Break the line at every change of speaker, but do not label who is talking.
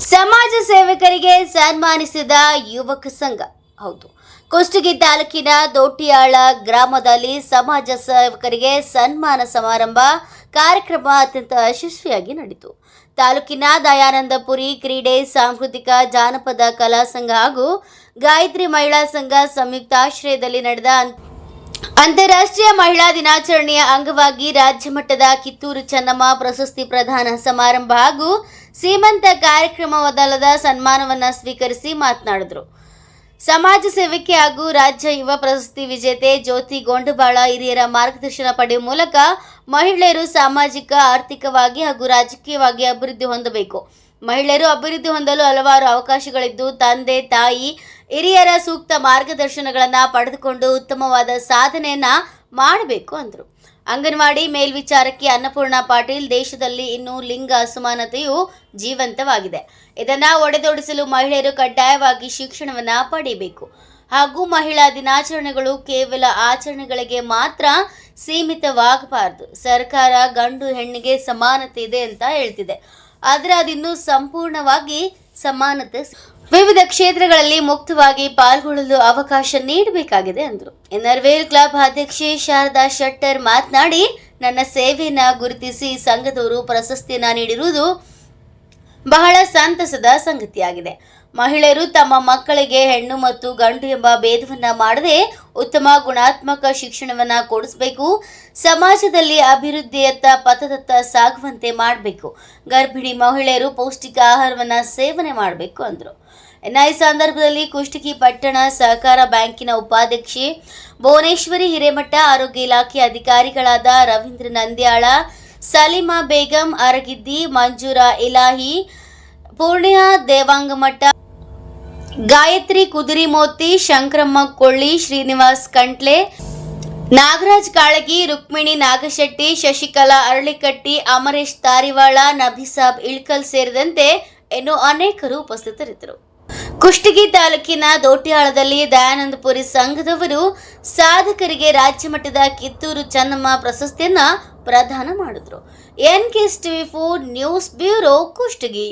ಸಮಾಜ ಸೇವಕರಿಗೆ ಸನ್ಮಾನಿಸಿದ ಯುವಕ ಸಂಘ. ಹೌದು. ಕುಷ್ಟಗಿ ತಾಲೂಕಿನ ದೋಟಿಯಾಳ ಗ್ರಾಮದಲ್ಲಿ ಸಮಾಜ ಸೇವಕರಿಗೆ ಸನ್ಮಾನ ಸಮಾರಂಭ ಕಾರ್ಯಕ್ರಮ ಅತ್ಯಂತ ಯಶಸ್ವಿಯಾಗಿ ನಡೆಯಿತು. ತಾಲೂಕಿನ ದಯಾನಂದಪುರಿ ಕ್ರೀಡೆ ಸಾಂಸ್ಕೃತಿಕ ಜಾನಪದ ಕಲಾ ಸಂಘ ಹಾಗೂ ಗಾಯತ್ರಿ ಮಹಿಳಾ ಸಂಘ ಸಂಯುಕ್ತ ಆಶ್ರಯದಲ್ಲಿ ನಡೆದ ಅಂತಾರಾಷ್ಟ್ರೀಯ ಮಹಿಳಾ ದಿನಾಚರಣೆಯ ಅಂಗವಾಗಿ ರಾಜ್ಯ ಮಟ್ಟದ ಕಿತ್ತೂರು ಚೆನ್ನಮ್ಮ ಪ್ರಶಸ್ತಿ ಪ್ರದಾನ ಸಮಾರಂಭ ಹಾಗೂ ಸೀಮಂತ ಕಾರ್ಯಕ್ರಮವದಲ್ಲದ ಸನ್ಮಾನವನ್ನ ಸ್ವೀಕರಿಸಿ ಮಾತನಾಡಿದರು. ಸಮಾಜ ಸೇವಕಿ ಹಾಗೂ ರಾಜ್ಯ ಯುವ ಪ್ರಶಸ್ತಿ ವಿಜೇತೆ ಜ್ಯೋತಿ ಗೊಂಡಬಾಳ ಹಿರಿಯರ ಮಾರ್ಗದರ್ಶನ ಪಡೆಯುವ ಮೂಲಕ ಮಹಿಳೆಯರು ಸಾಮಾಜಿಕ, ಆರ್ಥಿಕವಾಗಿ ಹಾಗೂ ರಾಜಕೀಯವಾಗಿ ಅಭಿವೃದ್ಧಿ ಹೊಂದಬೇಕು. ಮಹಿಳೆಯರು ಅಭಿವೃದ್ಧಿ ಹೊಂದಲು ಹಲವಾರು ಅವಕಾಶಗಳಿದ್ದು, ತಂದೆ, ತಾಯಿ, ಹಿರಿಯರ ಸೂಕ್ತ ಮಾರ್ಗದರ್ಶನಗಳನ್ನು ಪಡೆದುಕೊಂಡು ಉತ್ತಮವಾದ ಸಾಧನೆಯನ್ನ ಮಾಡಬೇಕು ಅಂದರು. ಅಂಗನವಾಡಿ ಮೇಲ್ವಿಚಾರಕಿ ಅನ್ನಪೂರ್ಣ ಪಾಟೀಲ್ ದೇಶದಲ್ಲಿ ಇನ್ನೂ ಲಿಂಗ ಅಸಮಾನತೆಯು ಜೀವಂತವಾಗಿದೆ. ಇದನ್ನ ಒಡೆದೋಡಿಸಲು ಮಹಿಳೆಯರು ಕಡ್ಡಾಯವಾಗಿ ಶಿಕ್ಷಣವನ್ನ ಪಡೆಯಬೇಕು ಹಾಗೂ ಮಹಿಳಾ ದಿನಾಚರಣೆಗಳು ಕೇವಲ ಆಚರಣೆಗಳಿಗೆ ಮಾತ್ರ ಸೀಮಿತವಾಗಬಾರದು. ಸರ್ಕಾರ ಗಂಡು ಹೆಣ್ಣಿಗೆ ಸಮಾನತೆ ಇದೆ ಅಂತ ಹೇಳ್ತಿದೆ. ಆದರೆ ಅದಿನ್ನೂ ಸಂಪೂರ್ಣವಾಗಿ ಸಮಾನತೆ ವಿವಿಧ ಕ್ಷೇತ್ರಗಳಲ್ಲಿ ಮುಕ್ತವಾಗಿ ಪಾಲ್ಗೊಳ್ಳಲು ಅವಕಾಶ ನೀಡಬೇಕಾಗಿದೆ ಅಂದರು. ಎನ್ಆರ್ವೇಲ್ ಕ್ಲಬ್ ಅಧ್ಯಕ್ಷೆ ಶಾರದಾ ಶೆಟ್ಟರ್ ಮಾತನಾಡಿ, ನನ್ನ ಸೇವೆಯನ್ನು ಗುರುತಿಸಿ ಸಂಘದವರು ಪ್ರಶಸ್ತಿಯನ್ನು ನೀಡಿರುವುದು ಬಹಳ ಸಂತಸದ ಸಂಗತಿಯಾಗಿದೆ. ಮಹಿಳೆಯರು ತಮ್ಮ ಮಕ್ಕಳಿಗೆ ಹೆಣ್ಣು ಮತ್ತು ಗಂಡು ಎಂಬ ಭೇದವನ್ನ ಮಾಡದೆ ಉತ್ತಮ ಗುಣಾತ್ಮಕ ಶಿಕ್ಷಣವನ್ನ ಕೊಡಿಸಬೇಕು, ಸಮಾಜದಲ್ಲಿ ಅಭಿವೃದ್ಧಿಯತ್ತ ಪಥದತ್ತ ಸಾಗುವಂತೆ ಮಾಡಬೇಕು. ಗರ್ಭಿಣಿ ಮಹಿಳೆಯರು ಪೌಷ್ಟಿಕ ಆಹಾರವನ್ನ ಸೇವನೆ ಮಾಡಬೇಕು ಅಂದರು. ಇನ್ನು ಈ ಸಂದರ್ಭದಲ್ಲಿ ಕುಷ್ಟಗಿ ಪಟ್ಟಣ ಸಹಕಾರ ಬ್ಯಾಂಕಿನ ಉಪಾಧ್ಯಕ್ಷೆ ಭುವನೇಶ್ವರಿ ಹಿರೇಮಠ ಆರೋಗ್ಯ ಇಲಾಖೆ ಅಧಿಕಾರಿಗಳಾದ ರವೀಂದ್ರ ನಂದ್ಯಾಳ ಸಲೀಮಾ ಬೇಗಂ, ಅರಗಿದ್ದಿ, ಮಂಜೂರಾ ಇಲಾಹಿ, ಪೂರ್ಣಿಯಾ ದೇವಾಂಗಮಠ, ಗಾಯತ್ರಿ ಕುದುರಿಮೋತಿ ಶಂಕರಮ್ಮ ಕೊಳ್ಳಿ, ಶ್ರೀನಿವಾಸ್ ಕಂಟ್ಲೆ, ನಾಗರಾಜ್ ಕಾಳಗಿ, ರುಕ್ಮಿಣಿ ನಾಗಶೆಟ್ಟಿ, ಶಶಿಕಲಾ ಅರಳಿಕಟ್ಟಿ, ಅಮರೇಶ್ ತಾರಿವಾಳ ನಭಿಸಾಬ್ ಇಳ್ಕಲ್ ಸೇರಿದಂತೆ ಇನ್ನು ಅನೇಕರು ಉಪಸ್ಥಿತರಿದ್ದರು. ಕುಷ್ಟಗಿ ತಾಲೂಕಿನ ದೋಟಿಯಾಳದಲ್ಲಿ ದಯಾನಂದಪುರಿ ಸಂಘದವರು ಸಾಧಕರಿಗೆ ರಾಜ್ಯ ಮಟ್ಟದ ಕಿತ್ತೂರು ಚೆನ್ನಮ್ಮ ಪ್ರಶಸ್ತಿಯನ್ನ ಪ್ರದಾನ ಮಾಡಿದ್ರು. N K TV four news bureau Kushtagi.